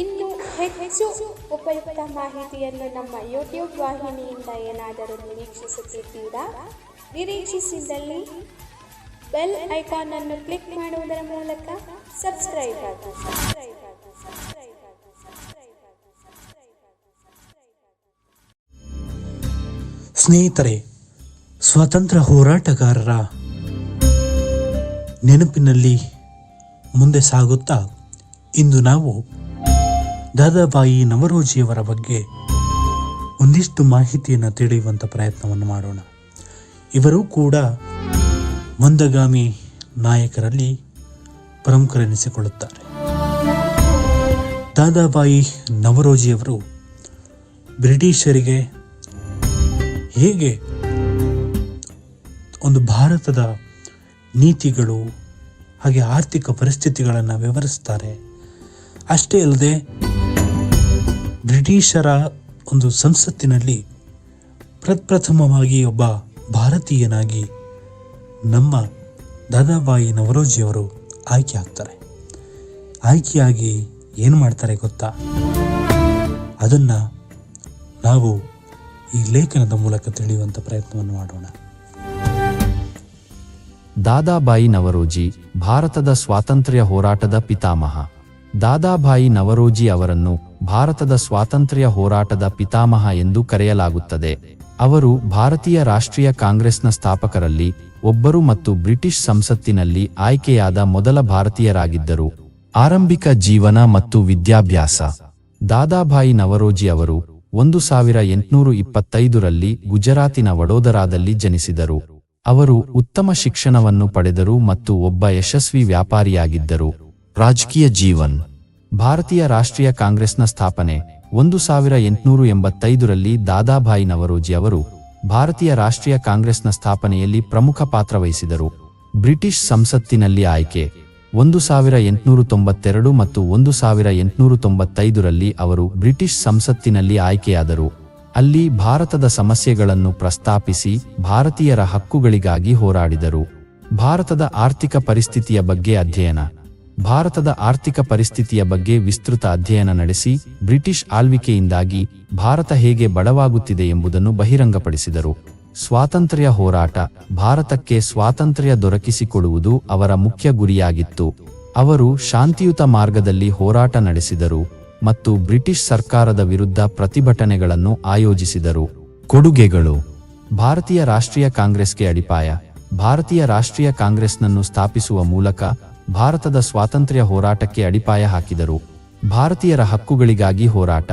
ಇನ್ನು ಹೆಚ್ಚು ಉಪಯುಕ್ತ ಮಾಹಿತಿಯನ್ನು ನಮ್ಮ ಯೂಟ್ಯೂಬ್ ವಾಹಿನಿಯಿಂದ ಏನಾದರೂ ನಿರೀಕ್ಷಿಸುತ್ತಿದ್ದೀರಾ? ನಿರೀಕ್ಷಿಸಿದಲ್ಲಿ ಬೆಲ್ ಐಕಾನ್ ಅನ್ನು ಕ್ಲಿಕ್ ಮಾಡುವುದರ ಮೂಲಕ ಸಬ್ಸ್ಕ್ರೈಬ್ ಆಗಿ ಸಬ್ಸ್ಕ್ರೈಬ್ ಆಗಿ ಸಬ್ಸ್ಕ್ರೈಬ್ ಆಗಿ ಸಬ್ಸ್ಕ್ರೈಬ್ ಆಗಿ ಸಬ್ಸ್ಕ್ರೈಬ್ ಆಗಿ. ಸ್ನೇಹಿತರೆ, ಸ್ವಾತಂತ್ರ್ಯ ಹೋರಾಟಗಾರರ ನೆನಪಿನಲ್ಲಿ ಮುಂದೆ ಸಾಗುತ್ತಾ ಇಂದು ನಾವು ದಾದಾಬಾಯಿ ನವರೋಜಿಯವರ ಬಗ್ಗೆ ಒಂದಿಷ್ಟು ಮಾಹಿತಿಯನ್ನು ತಿಳಿಯುವಂಥ ಪ್ರಯತ್ನವನ್ನು ಮಾಡೋಣ. ಇವರು ಕೂಡ ಮಂದಗಾಮಿ ನಾಯಕರಲ್ಲಿ ಪ್ರಮುಖರೆನಿಸಿಕೊಳ್ಳುತ್ತಾರೆ. ದಾದಾಬಾಯಿ ನವರೋಜಿಯವರು ಬ್ರಿಟಿಷರಿಗೆ ಹೇಗೆ ಒಂದು ಭಾರತದ ನೀತಿಗಳು ಹಾಗೆ ಆರ್ಥಿಕ ಪರಿಸ್ಥಿತಿಗಳನ್ನು ವಿವರಿಸ್ತಾರೆ, ಅಷ್ಟೇ ಅಲ್ಲದೆ ಬ್ರಿಟಿಷರ ಒಂದು ಸಂಸತ್ತಿನಲ್ಲಿ ಪ್ರಪ್ರಥಮವಾಗಿ ಒಬ್ಬ ಭಾರತೀಯನಾಗಿ ನಮ್ಮ ದಾದಾಬಾಯಿ ನವರೋಜಿಯವರು ಆಯ್ಕೆ ಆಗ್ತಾರೆ. ಆಯ್ಕೆಯಾಗಿ ಏನು ಮಾಡ್ತಾರೆ ಗೊತ್ತಾ? ಅದನ್ನು ನಾವು ಈ ಲೇಖನದ ಮೂಲಕ ತಿಳಿಯುವಂಥ ಪ್ರಯತ್ನವನ್ನು ಮಾಡೋಣ. ದಾದಾಬಾಯಿ ನವರೋಜಿ ಭಾರತದ ಸ್ವಾತಂತ್ರ್ಯ ಹೋರಾಟದ ಪಿತಾಮಹ. ದಾದಾಬಾಯಿ ನವರೋಜಿ ಅವರನ್ನು ಭಾರತದ ಸ್ವಾತಂತ್ರ್ಯ ಹೋರಾಟದ ಪಿತಾಮಹ ಎಂದು ಕರೆಯಲಾಗುತ್ತದೆ. ಅವರು ಭಾರತೀಯ ರಾಷ್ಟ್ರೀಯ ಕಾಂಗ್ರೆಸ್ನ ಸ್ಥಾಪಕರಲ್ಲಿ, ಒಬ್ಬರು ಮತ್ತು ಬ್ರಿಟಿಷ್ ಸಂಸತ್ತಿನಲ್ಲಿ ಆಯ್ಕೆಯಾದ ಮೊದಲ ಭಾರತೀಯರಾಗಿದ್ದರು. ಆರಂಭಿಕ ಜೀವನ ಮತ್ತು ವಿದ್ಯಾಭ್ಯಾಸ. ದಾದಾಭಾಯಿ ನವರೋಜಿ ಅವರು ಒಂದು ಸಾವಿರ ಎಂಟುನೂರು ಇಪ್ಪತ್ತೈದರಲ್ಲಿ ಗುಜರಾತಿನ ವಡೋದರಾದಲ್ಲಿ ಜನಿಸಿದರು. ಅವರು ಉತ್ತಮ ಶಿಕ್ಷಣವನ್ನು ಪಡೆದರು ಮತ್ತು ಒಬ್ಬ ಯಶಸ್ವಿ ವ್ಯಾಪಾರಿಯಾಗಿದ್ದರು. ರಾಜಕೀಯ ಜೀವನ್. ಭಾರತೀಯ ರಾಷ್ಟ್ರೀಯ ಕಾಂಗ್ರೆಸ್ನ ಸ್ಥಾಪನೆ ಒಂದು ಸಾವಿರ ಎಂಟುನೂರು ಎಂಬತ್ತೈದರಲ್ಲಿ ದಾದಾಭಾಯಿ ನವರೋಜಿ ಅವರು ಭಾರತೀಯ ರಾಷ್ಟ್ರೀಯ ಕಾಂಗ್ರೆಸ್ನ ಸ್ಥಾಪನೆಯಲ್ಲಿ ಪ್ರಮುಖ ಪಾತ್ರ ವಹಿಸಿದರು. ಬ್ರಿಟಿಷ್ ಸಂಸತ್ತಿನಲ್ಲಿ ಆಯ್ಕೆ ಒಂದು ಸಾವಿರ ಎಂಟುನೂರು ತೊಂಬತ್ತೆರಡು ಮತ್ತು ಒಂದು ಸಾವಿರ ಎಂಟುನೂರು ತೊಂಬತ್ತೈದರಲ್ಲಿ ಅವರು ಬ್ರಿಟಿಷ್ ಸಂಸತ್ತಿನಲ್ಲಿ ಆಯ್ಕೆಯಾದರು. ಅಲ್ಲಿ ಭಾರತದ ಸಮಸ್ಯೆಗಳನ್ನು ಪ್ರಸ್ತಾಪಿಸಿ ಭಾರತೀಯರ ಹಕ್ಕುಗಳಿಗಾಗಿ ಹೋರಾಡಿದರು. ಭಾರತದ ಆರ್ಥಿಕ ಪರಿಸ್ಥಿತಿಯ ಬಗ್ಗೆ ಅಧ್ಯಯನ ಭಾರತದ ಆರ್ಥಿಕ ಪರಿಸ್ಥಿತಿಯ ಬಗ್ಗೆ ವಿಸ್ತೃತ ಅಧ್ಯಯನ ನಡೆಸಿ ಬ್ರಿಟಿಷ್ ಆಳ್ವಿಕೆಯಿಂದಾಗಿ ಭಾರತ ಹೇಗೆ ಬಡವಾಗುತ್ತಿದೆ ಎಂಬುದನ್ನು ಬಹಿರಂಗಪಡಿಸಿದರು. ಸ್ವಾತಂತ್ರ್ಯ ಹೋರಾಟ ಭಾರತಕ್ಕೆ ಸ್ವಾತಂತ್ರ್ಯ ದೊರಕಿಸಿಕೊಡುವುದು ಅವರ ಮುಖ್ಯ ಗುರಿಯಾಗಿತ್ತು. ಅವರು ಶಾಂತಿಯುತ ಮಾರ್ಗದಲ್ಲಿ ಹೋರಾಟ ನಡೆಸಿದರು ಮತ್ತು ಬ್ರಿಟಿಷ್ ಸರ್ಕಾರದ ವಿರುದ್ಧ ಪ್ರತಿಭಟನೆಗಳನ್ನು ಆಯೋಜಿಸಿದರು. ಕೊಡುಗೆಗಳು ಭಾರತೀಯ ರಾಷ್ಟ್ರೀಯ ಕಾಂಗ್ರೆಸ್ಗೆ ಅಡಿಪಾಯ. ಭಾರತೀಯ ರಾಷ್ಟ್ರೀಯ ಕಾಂಗ್ರೆಸ್ನನ್ನು ಸ್ಥಾಪಿಸುವ ಮೂಲಕ ಭಾರತದ ಸ್ವಾತಂತ್ರ್ಯ ಹೋರಾಟಕ್ಕೆ ಅಡಿಪಾಯ ಹಾಕಿದರು. ಭಾರತೀಯರ ಹಕ್ಕುಗಳಿಗಾಗಿ ಹೋರಾಟ.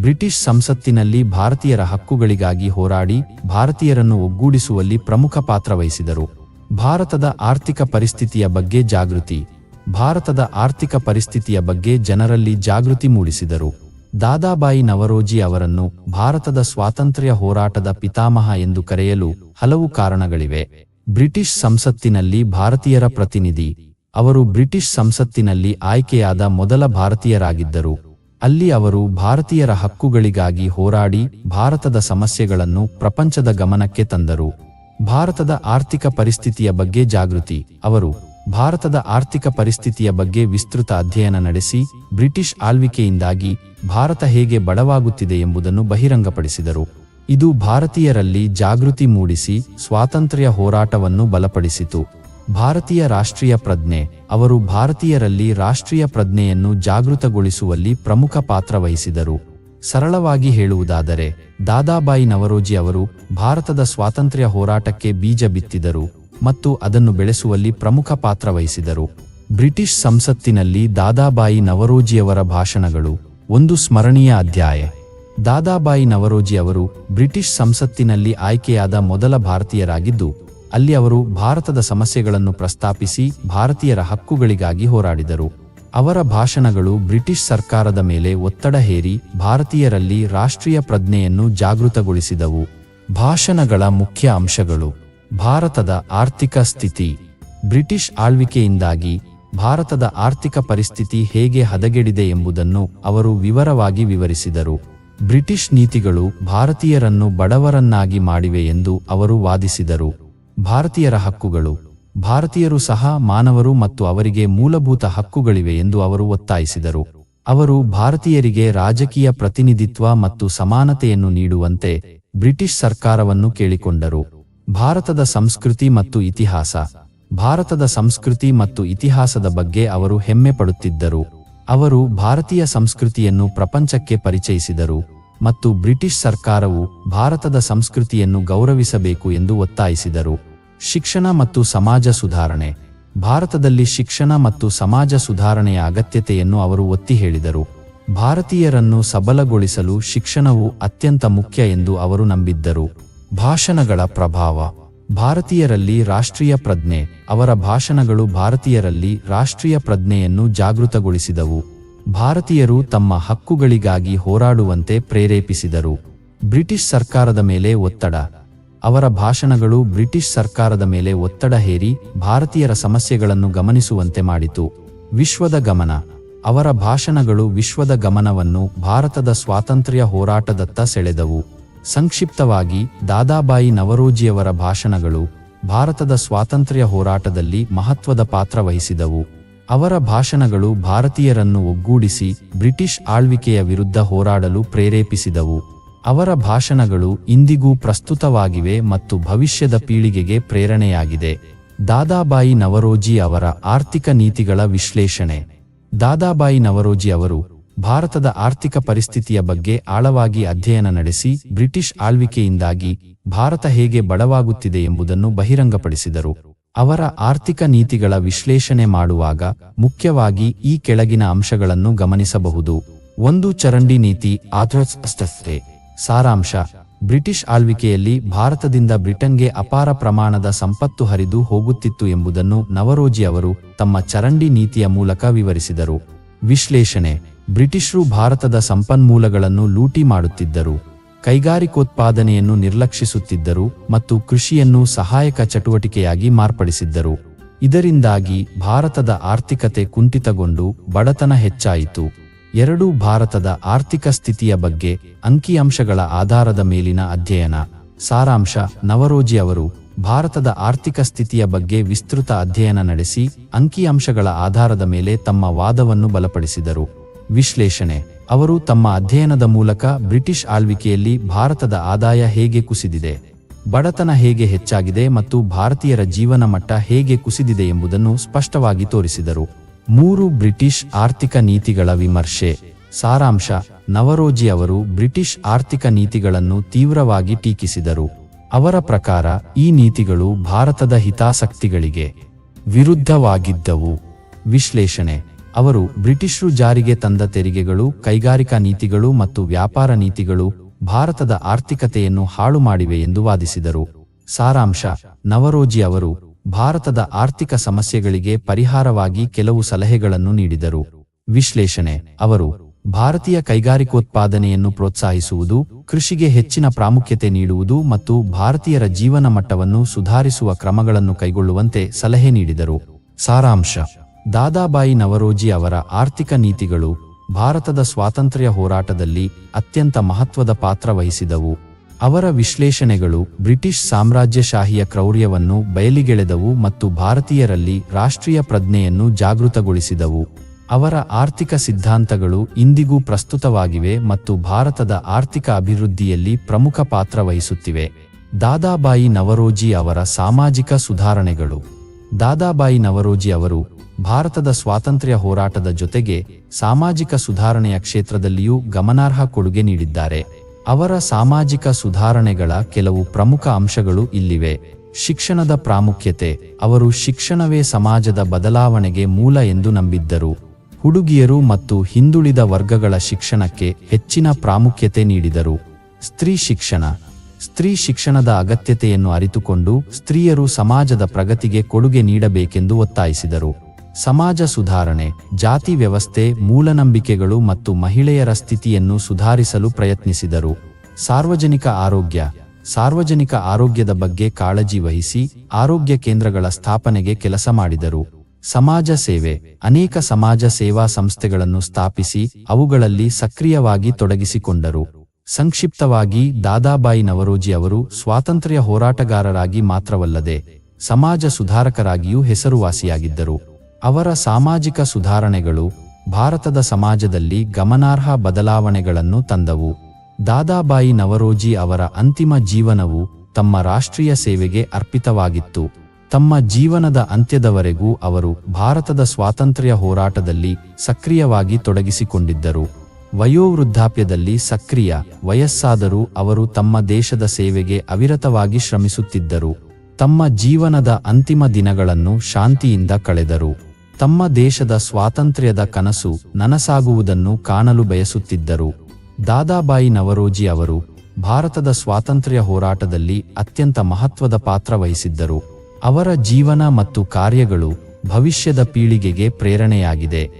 ಬ್ರಿಟಿಷ್ ಸಂಸತ್ತಿನಲ್ಲಿ ಭಾರತೀಯರ ಹಕ್ಕುಗಳಿಗಾಗಿ ಹೋರಾಡಿ ಭಾರತೀಯರನ್ನು ಒಗ್ಗೂಡಿಸುವಲ್ಲಿ ಪ್ರಮುಖ ಪಾತ್ರ ವಹಿಸಿದರು. ಭಾರತದ ಆರ್ಥಿಕ ಪರಿಸ್ಥಿತಿಯ ಬಗ್ಗೆ ಜಾಗೃತಿ. ಭಾರತದ ಆರ್ಥಿಕ ಪರಿಸ್ಥಿತಿಯ ಬಗ್ಗೆ ಜನರಲ್ಲಿ ಜಾಗೃತಿ ಮೂಡಿಸಿದರು. ದಾದಾಬಾಯಿ ನವರೋಜಿ ಅವರನ್ನು ಭಾರತದ ಸ್ವಾತಂತ್ರ್ಯ ಹೋರಾಟದ ಪಿತಾಮಹ ಎಂದು ಕರೆಯಲು ಹಲವು ಕಾರಣಗಳಿವೆ. ಬ್ರಿಟಿಷ್ ಸಂಸತ್ತಿನಲ್ಲಿ ಭಾರತೀಯರ ಪ್ರತಿನಿಧಿ. ಅವರು ಬ್ರಿಟಿಷ್ ಸಂಸತ್ತಿನಲ್ಲಿ ಆಯ್ಕೆಯಾದ ಮೊದಲ ಭಾರತೀಯರಾಗಿದ್ದರು. ಅಲ್ಲಿ ಅವರು ಭಾರತೀಯರ ಹಕ್ಕುಗಳಿಗಾಗಿ ಹೋರಾಡಿ ಭಾರತದ ಸಮಸ್ಯೆಗಳನ್ನು ಪ್ರಪಂಚದ ಗಮನಕ್ಕೆ ತಂದರು. ಭಾರತದ ಆರ್ಥಿಕ ಪರಿಸ್ಥಿತಿಯ ಬಗ್ಗೆ ಜಾಗೃತಿ, ಅವರು ಭಾರತದ ಆರ್ಥಿಕ ಪರಿಸ್ಥಿತಿಯ ಬಗ್ಗೆ ವಿಸ್ತೃತ ಅಧ್ಯಯನ ನಡೆಸಿ ಬ್ರಿಟಿಷ್ ಆಳ್ವಿಕೆಯಿಂದಾಗಿ ಭಾರತ ಹೇಗೆ ಬಡವಾಗುತ್ತಿದೆ ಎಂಬುದನ್ನು ಬಹಿರಂಗಪಡಿಸಿದರು. ಇದು ಭಾರತೀಯರಲ್ಲಿ ಜಾಗೃತಿ ಮೂಡಿಸಿ ಸ್ವಾತಂತ್ರ್ಯ ಹೋರಾಟವನ್ನು ಬಲಪಡಿಸಿತು. ಭಾರತೀಯ ರಾಷ್ಟ್ರೀಯ ಪ್ರಜ್ಞೆ. ಅವರು ಭಾರತೀಯರಲ್ಲಿ ರಾಷ್ಟ್ರೀಯ ಪ್ರಜ್ಞೆಯನ್ನು ಜಾಗೃತಗೊಳಿಸುವಲ್ಲಿ ಪ್ರಮುಖ ಪಾತ್ರ ವಹಿಸಿದರು. ಸರಳವಾಗಿ ಹೇಳುವುದಾದರೆ, ದಾದಾಬಾಯಿ ನವರೋಜಿ ಅವರು ಭಾರತದ ಸ್ವಾತಂತ್ರ್ಯ ಹೋರಾಟಕ್ಕೆ ಬೀಜ ಬಿತ್ತಿದರು ಮತ್ತು ಅದನ್ನು ಬೆಳೆಸುವಲ್ಲಿ ಪ್ರಮುಖ ಪಾತ್ರ ವಹಿಸಿದರು. ಬ್ರಿಟಿಷ್ ಸಂಸತ್ತಿನಲ್ಲಿ ದಾದಾಬಾಯಿ ನವರೋಜಿಯವರ ಭಾಷಣಗಳು. ಒಂದು ಸ್ಮರಣೀಯ ಅಧ್ಯಾಯ. ದಾದಾಬಾಯಿ ನವರೋಜಿ ಅವರು ಬ್ರಿಟಿಷ್ ಸಂಸತ್ತಿನಲ್ಲಿ ಆಯ್ಕೆಯಾದ ಮೊದಲ ಭಾರತೀಯರಾಗಿದ್ದು ಅಲ್ಲಿ ಅವರು ಭಾರತದ ಸಮಸ್ಯೆಗಳನ್ನು ಪ್ರಸ್ತಾಪಿಸಿ ಭಾರತೀಯರ ಹಕ್ಕುಗಳಿಗಾಗಿ ಹೋರಾಡಿದರು. ಅವರ ಭಾಷಣಗಳು ಬ್ರಿಟಿಷ್ ಸರ್ಕಾರದ ಮೇಲೆ ಒತ್ತಡ ಹೇರಿ ಭಾರತೀಯರಲ್ಲಿ ರಾಷ್ಟ್ರೀಯ ಪ್ರಜ್ಞೆಯನ್ನು ಜಾಗೃತಗೊಳಿಸಿದವು. ಭಾಷಣಗಳ ಮುಖ್ಯ ಅಂಶಗಳು. ಭಾರತದ ಆರ್ಥಿಕ ಸ್ಥಿತಿ. ಬ್ರಿಟಿಷ್ ಆಳ್ವಿಕೆಯಿಂದಾಗಿ ಭಾರತದ ಆರ್ಥಿಕ ಪರಿಸ್ಥಿತಿ ಹೇಗೆ ಹದಗೆಡಿದೆ ಎಂಬುದನ್ನು ಅವರು ವಿವರವಾಗಿ ವಿವರಿಸಿದರು. ಬ್ರಿಟಿಷ್ ನೀತಿಗಳು ಭಾರತೀಯರನ್ನು ಬಡವರನ್ನಾಗಿ ಮಾಡಿವೆ ಎಂದು ಅವರು ವಾದಿಸಿದರು. ಭಾರತೀಯರ ಹಕ್ಕುಗಳು. ಭಾರತೀಯರು ಸಹ ಮಾನವರು ಮತ್ತು ಅವರಿಗೆ ಮೂಲಭೂತ ಹಕ್ಕುಗಳಿವೆ ಎಂದು ಅವರು ಒತ್ತಾಯಿಸಿದರು. ಅವರು ಭಾರತೀಯರಿಗೆ ರಾಜಕೀಯ ಪ್ರತಿನಿಧಿತ್ವ ಮತ್ತು ಸಮಾನತೆಯನ್ನು ನೀಡುವಂತೆ ಬ್ರಿಟಿಷ್ ಸರ್ಕಾರವನ್ನು ಕೇಳಿಕೊಂಡರು. ಭಾರತದ ಸಂಸ್ಕೃತಿ ಮತ್ತು ಇತಿಹಾಸ. ಭಾರತದ ಸಂಸ್ಕೃತಿ ಮತ್ತು ಇತಿಹಾಸದ ಬಗ್ಗೆ ಅವರು ಹೆಮ್ಮೆ ಪಡುತ್ತಿದ್ದರು. ಅವರು ಭಾರತೀಯ ಸಂಸ್ಕೃತಿಯನ್ನು ಪ್ರಪಂಚಕ್ಕೆ ಪರಿಚಯಿಸಿದರು ಮತ್ತು ಬ್ರಿಟಿಷ್ ಸರ್ಕಾರವು ಭಾರತದ ಸಂಸ್ಕೃತಿಯನ್ನು ಗೌರವಿಸಬೇಕು ಎಂದು ಒತ್ತಾಯಿಸಿದರು. ಶಿಕ್ಷಣ ಮತ್ತು ಸಮಾಜ ಸುಧಾರಣೆ. ಭಾರತದಲ್ಲಿ ಶಿಕ್ಷಣ ಮತ್ತು ಸಮಾಜ ಸುಧಾರಣೆಯ ಅಗತ್ಯತೆಯನ್ನು ಅವರು ಒತ್ತಿ ಹೇಳಿದರು. ಭಾರತೀಯರನ್ನು ಸಬಲಗೊಳಿಸಲು ಶಿಕ್ಷಣವು ಅತ್ಯಂತ ಮುಖ್ಯ ಎಂದು ಅವರು ನಂಬಿದ್ದರು. ಭಾಷಣಗಳ ಪ್ರಭಾವ. ಭಾರತೀಯರಲ್ಲಿ ರಾಷ್ಟ್ರೀಯ ಪ್ರಜ್ಞೆ. ಅವರ ಭಾಷಣಗಳು ಭಾರತೀಯರಲ್ಲಿ ರಾಷ್ಟ್ರೀಯ ಪ್ರಜ್ಞೆಯನ್ನು ಜಾಗೃತಗೊಳಿಸಿದವು. ಭಾರತೀಯರು ತಮ್ಮ ಹಕ್ಕುಗಳಿಗಾಗಿ ಹೋರಾಡುವಂತೆ ಪ್ರೇರೇಪಿಸಿದರು. ಬ್ರಿಟಿಷ್ ಸರ್ಕಾರದ ಮೇಲೆ ಒತ್ತಡ. ಅವರ ಭಾಷಣಗಳು ಬ್ರಿಟಿಷ್ ಸರ್ಕಾರದ ಮೇಲೆ ಒತ್ತಡ ಹೇರಿ ಭಾರತೀಯರ ಸಮಸ್ಯೆಗಳನ್ನು ಗಮನಿಸುವಂತೆ ಮಾಡಿತು. ವಿಶ್ವದ ಗಮನ. ಅವರ ಭಾಷಣಗಳು ವಿಶ್ವದ ಗಮನವನ್ನು ಭಾರತದ ಸ್ವಾತಂತ್ರ್ಯ ಹೋರಾಟದತ್ತ ಸೆಳೆದವು. ಸಂಕ್ಷಿಪ್ತವಾಗಿ ದಾದಾಬಾಯಿ ನವರೋಜಿಯವರ ಭಾಷಣಗಳು ಭಾರತದ ಸ್ವಾತಂತ್ರ್ಯ ಹೋರಾಟದಲ್ಲಿ ಮಹತ್ವದ ಪಾತ್ರ ವಹಿಸಿದವು. ಅವರ ಭಾಷಣಗಳು ಭಾರತೀಯರನ್ನು ಒಗ್ಗೂಡಿಸಿ ಬ್ರಿಟಿಷ್ ಆಳ್ವಿಕೆಯ ವಿರುದ್ಧ ಹೋರಾಡಲು ಪ್ರೇರೇಪಿಸಿದವು. ಅವರ ಭಾಷಣಗಳು ಇಂದಿಗೂ ಪ್ರಸ್ತುತವಾಗಿವೆ ಮತ್ತು ಭವಿಷ್ಯದ ಪೀಳಿಗೆಗೆ ಪ್ರೇರಣೆಯಾಗಿದೆ. ದಾದಾಬಾಯಿ ನವರೋಜಿ ಅವರ ಆರ್ಥಿಕ ನೀತಿಗಳ ವಿಶ್ಲೇಷಣೆ. ದಾದಾಬಾಯಿ ನವರೋಜಿ ಅವರು ಭಾರತದ ಆರ್ಥಿಕ ಪರಿಸ್ಥಿತಿಯ ಬಗ್ಗೆ ಆಳವಾಗಿ ಅಧ್ಯಯನ ನಡೆಸಿ ಬ್ರಿಟಿಷ್ ಆಳ್ವಿಕೆಯಿಂದಾಗಿ ಭಾರತ ಹೇಗೆ ಬಡವಾಗುತ್ತಿದೆ ಎಂಬುದನ್ನು ಬಹಿರಂಗಪಡಿಸಿದರು. ಅವರ ಆರ್ಥಿಕ ನೀತಿಗಳ ವಿಶ್ಲೇಷಣೆ ಮಾಡುವಾಗ ಮುಖ್ಯವಾಗಿ ಈ ಕೆಳಗಿನ ಅಂಶಗಳನ್ನು ಗಮನಿಸಬಹುದು. ಒಂದು ಚರಂಡಿ ನೀತಿ ಆಥರ್ಸ್ಟೆ ಸಾರಾಂಶ. ಬ್ರಿಟಿಷ್ ಆಳ್ವಿಕೆಯಲ್ಲಿ ಭಾರತದಿಂದ ಬ್ರಿಟನ್ಗೆ ಅಪಾರ ಪ್ರಮಾಣದ ಸಂಪತ್ತು ಹರಿದು ಹೋಗುತ್ತಿತ್ತು ಎಂಬುದನ್ನು ನವರೋಜಿ ಅವರು ತಮ್ಮ ಚರಂಡಿ ನೀತಿಯ ಮೂಲಕ ವಿವರಿಸಿದರು. ವಿಶ್ಲೇಷಣೆ. ಬ್ರಿಟಿಷರು ಭಾರತದ ಸಂಪನ್ಮೂಲಗಳನ್ನು ಲೂಟಿ ಮಾಡುತ್ತಿದ್ದರು. ಕೈಗಾರಿಕೋತ್ಪಾದನೆಯನ್ನು ನಿರ್ಲಕ್ಷಿಸುತ್ತಿದ್ದರು ಮತ್ತು ಕೃಷಿಯನ್ನು ಸಹಾಯಕ ಚಟುವಟಿಕೆಯಾಗಿ ಮಾರ್ಪಡಿಸಿದ್ದರು. ಇದರಿಂದಾಗಿ ಭಾರತದ ಆರ್ಥಿಕತೆ ಕುಂಠಿತಗೊಂಡು ಬಡತನ ಹೆಚ್ಚಾಯಿತು. ಎರಡು ಭಾರತದ ಆರ್ಥಿಕ ಸ್ಥಿತಿಯ ಬಗ್ಗೆ ಅಂಕಿಅಂಶಗಳ ಆಧಾರದ ಮೇಲಿನ ಅಧ್ಯಯನ. ಸಾರಾಂಶ, ನವರೋಜಿ ಅವರು ಭಾರತದ ಆರ್ಥಿಕ ಸ್ಥಿತಿಯ ಬಗ್ಗೆ ವಿಸ್ತೃತ ಅಧ್ಯಯನ ನಡೆಸಿ ಅಂಕಿಅಂಶಗಳ ಆಧಾರದ ಮೇಲೆ ತಮ್ಮ ವಾದವನ್ನು ಬಲಪಡಿಸಿದರು. ವಿಶ್ಲೇಷಣೆ, ಅವರು ತಮ್ಮ ಅಧ್ಯಯನದ ಮೂಲಕ ಬ್ರಿಟಿಷ್ ಆಳ್ವಿಕೆಯಲ್ಲಿ ಭಾರತದ ಆದಾಯ ಹೇಗೆ ಕುಸಿದಿದೆ, ಬಡತನ ಹೇಗೆ ಹೆಚ್ಚಾಗಿದೆ ಮತ್ತು ಭಾರತೀಯರ ಜೀವನ ಮಟ್ಟ ಹೇಗೆ ಕುಸಿದಿದೆ ಎಂಬುದನ್ನು ಸ್ಪಷ್ಟವಾಗಿ ತೋರಿಸಿದರು. ಮೂರು ಬ್ರಿಟಿಷ್ ಆರ್ಥಿಕ ನೀತಿಗಳ ವಿಮರ್ಶೆ. ಸಾರಾಂಶ, ನವರೋಜಿ ಅವರು ಬ್ರಿಟಿಷ್ ಆರ್ಥಿಕ ನೀತಿಗಳನ್ನು ತೀವ್ರವಾಗಿ ಟೀಕಿಸಿದರು. ಅವರ ಪ್ರಕಾರ, ಈ ನೀತಿಗಳು ಭಾರತದ ಹಿತಾಸಕ್ತಿಗಳಿಗೆ ವಿರುದ್ಧವಾಗಿದ್ದವು. ವಿಶ್ಲೇಷಣೆ, ಅವರು ಬ್ರಿಟಿಷರು ಜಾರಿಗೆ ತಂದ ತೆರಿಗೆಗಳು, ಕೈಗಾರಿಕಾ ನೀತಿಗಳು ಮತ್ತು ವ್ಯಾಪಾರ ನೀತಿಗಳು ಭಾರತದ ಆರ್ಥಿಕತೆಯನ್ನು ಹಾಳು ಮಾಡಿವೆ ಎಂದು ವಾದಿಸಿದರು. ಸಾರಾಂಶ, ನವರೋಜಿ ಅವರು ಭಾರತದ ಆರ್ಥಿಕ ಸಮಸ್ಯೆಗಳಿಗೆ ಪರಿಹಾರವಾಗಿ ಕೆಲವು ಸಲಹೆಗಳನ್ನು ನೀಡಿದರು. ವಿಶ್ಲೇಷಣೆ. ಅವರು, ಭಾರತೀಯ ಕೈಗಾರಿಕೋತ್ಪಾದನೆಯನ್ನು ಪ್ರೋತ್ಸಾಹಿಸುವುದು, ಕೃಷಿಗೆ ಹೆಚ್ಚಿನ ಪ್ರಾಮುಖ್ಯತೆ ನೀಡುವುದು ಮತ್ತು ಭಾರತೀಯರ ಜೀವನ ಮಟ್ಟವನ್ನು ಸುಧಾರಿಸುವ ಕ್ರಮಗಳನ್ನು ಕೈಗೊಳ್ಳುವಂತೆ ಸಲಹೆ ನೀಡಿದರು. ಸಾರಾಂಶ. ದಾದಾಬಾಯಿ ನವರೋಜಿ ಅವರ ಆರ್ಥಿಕ ನೀತಿಗಳು ಭಾರತದ ಸ್ವಾತಂತ್ರ್ಯ ಹೋರಾಟದಲ್ಲಿ ಅತ್ಯಂತ ಮಹತ್ವದ ಪಾತ್ರ ವಹಿಸಿದವು. ಅವರ ವಿಶ್ಲೇಷಣೆಗಳು ಬ್ರಿಟಿಷ್ ಸಾಮ್ರಾಜ್ಯಶಾಹಿಯ ಕ್ರೌರ್ಯವನ್ನು ಬಯಲಿಗೆಳೆದವು ಮತ್ತು ಭಾರತೀಯರಲ್ಲಿ ರಾಷ್ಟ್ರೀಯ ಪ್ರಜ್ಞೆಯನ್ನು ಜಾಗೃತಗೊಳಿಸಿದವು. ಅವರ ಆರ್ಥಿಕ ಸಿದ್ಧಾಂತಗಳು ಇಂದಿಗೂ ಪ್ರಸ್ತುತವಾಗಿವೆ ಮತ್ತು ಭಾರತದ ಆರ್ಥಿಕ ಅಭಿವೃದ್ಧಿಯಲ್ಲಿ ಪ್ರಮುಖ ಪಾತ್ರ ವಹಿಸುತ್ತಿವೆ. ದಾದಾಬಾಯಿ ನವರೋಜಿ ಅವರ ಸಾಮಾಜಿಕ ಸುಧಾರಣೆಗಳು. ದಾದಾಬಾಯಿ ನವರೋಜಿ ಅವರು ಭಾರತದ ಸ್ವಾತಂತ್ರ್ಯ ಹೋರಾಟದ ಜೊತೆಗೆ ಸಾಮಾಜಿಕ ಸುಧಾರಣೆಯ ಕ್ಷೇತ್ರದಲ್ಲಿಯೂ ಗಮನಾರ್ಹ ಕೊಡುಗೆ ನೀಡಿದ್ದಾರೆ. ಅವರ ಸಾಮಾಜಿಕ ಸುಧಾರಣೆಗಳ ಕೆಲವು ಪ್ರಮುಖ ಅಂಶಗಳು ಇಲ್ಲಿವೆ. ಶಿಕ್ಷಣದ ಪ್ರಾಮುಖ್ಯತೆ, ಅವರು ಶಿಕ್ಷಣವೇ ಸಮಾಜದ ಬದಲಾವಣೆಗೆ ಮೂಲ ಎಂದು ನಂಬಿದ್ದರು. ಹುಡುಗಿಯರು ಮತ್ತು ಹಿಂದುಳಿದ ವರ್ಗಗಳ ಶಿಕ್ಷಣಕ್ಕೆ ಹೆಚ್ಚಿನ ಪ್ರಾಮುಖ್ಯತೆ ನೀಡಿದರು. ಸ್ತ್ರೀ ಶಿಕ್ಷಣ, ಸ್ತ್ರೀ ಶಿಕ್ಷಣದ ಅಗತ್ಯತೆಯನ್ನು ಅರಿತುಕೊಂಡು ಸ್ತ್ರೀಯರು ಸಮಾಜದ ಪ್ರಗತಿಗೆ ಕೊಡುಗೆ ನೀಡಬೇಕೆಂದು ಒತ್ತಾಯಿಸಿದರು. ಸಮಾಜ ಸುಧಾರಣೆ, ಜಾತಿ ವ್ಯವಸ್ಥೆ, ಮೂಲನಂಬಿಕೆಗಳು ಮತ್ತು ಮಹಿಳೆಯರ ಸ್ಥಿತಿಯನ್ನು ಸುಧಾರಿಸಲು ಪ್ರಯತ್ನಿಸಿದರು. ಸಾರ್ವಜನಿಕ ಆರೋಗ್ಯ, ಸಾರ್ವಜನಿಕ ಆರೋಗ್ಯದ ಬಗ್ಗೆ ಕಾಳಜಿ ವಹಿಸಿ ಆರೋಗ್ಯ ಕೇಂದ್ರಗಳ ಸ್ಥಾಪನೆಗೆ ಕೆಲಸ ಮಾಡಿದರು. ಸಮಾಜ ಸೇವೆ, ಅನೇಕ ಸಮಾಜ ಸೇವಾ ಸಂಸ್ಥೆಗಳನ್ನು ಸ್ಥಾಪಿಸಿ ಅವುಗಳಲ್ಲಿ ಸಕ್ರಿಯವಾಗಿ ತೊಡಗಿಸಿಕೊಂಡರು. ಸಂಕ್ಷಿಪ್ತವಾಗಿ ದಾದಾಬಾಯಿ ನವರೋಜಿ ಅವರು ಸ್ವಾತಂತ್ರ್ಯ ಹೋರಾಟಗಾರರಾಗಿ ಮಾತ್ರವಲ್ಲದೆ ಸಮಾಜ ಸುಧಾರಕರಾಗಿಯೂ ಹೆಸರುವಾಸಿಯಾಗಿದ್ದರು. ಅವರ ಸಾಮಾಜಿಕ ಸುಧಾರಣೆಗಳು ಭಾರತದ ಸಮಾಜದಲ್ಲಿ ಗಮನಾರ್ಹ ಬದಲಾವಣೆಗಳನ್ನು ತಂದವು. ದಾದಾಬಾಯಿ ನವರೋಜಿ ಅವರ ಅಂತಿಮ ಜೀವನವು ತಮ್ಮ ರಾಷ್ಟ್ರೀಯ ಸೇವೆಗೆ ಅರ್ಪಿತವಾಗಿತ್ತು. ತಮ್ಮ ಜೀವನದ ಅಂತ್ಯದವರೆಗೂ ಅವರು ಭಾರತದ ಸ್ವಾತಂತ್ರ್ಯ ಹೋರಾಟದಲ್ಲಿ ಸಕ್ರಿಯವಾಗಿ ತೊಡಗಿಸಿಕೊಂಡಿದ್ದರು. ವಯೋವೃದ್ಧಾಪ್ಯದಲ್ಲಿ ಸಕ್ರಿಯ ವಯಸ್ಸಾದರೂ ಅವರು ತಮ್ಮ ದೇಶದ ಸೇವೆಗೆ ಅವಿರತವಾಗಿ ಶ್ರಮಿಸುತ್ತಿದ್ದರು. ತಮ್ಮ ಜೀವನದ ಅಂತಿಮ ದಿನಗಳನ್ನು ಶಾಂತಿಯಿಂದ ಕಳೆದರು. ತಮ್ಮ ದೇಶದ ಸ್ವಾತಂತ್ರ್ಯದ ಕನಸು ನನಸಾಗುವುದನ್ನು ಕಾಣಲು ಬಯಸುತ್ತಿದ್ದರು. ದಾದಾಬಾಯಿ ನವರೋಜಿ ಅವರು ಭಾರತದ ಸ್ವಾತಂತ್ರ್ಯ ಹೋರಾಟದಲ್ಲಿ ಅತ್ಯಂತ ಮಹತ್ವದ ಪಾತ್ರ ವಹಿಸಿದ್ದರು. ಅವರ ಜೀವನ ಮತ್ತು ಕಾರ್ಯಗಳು ಭವಿಷ್ಯದ ಪೀಳಿಗೆಗೆ ಪ್ರೇರಣೆಯಾಗಿದೆ.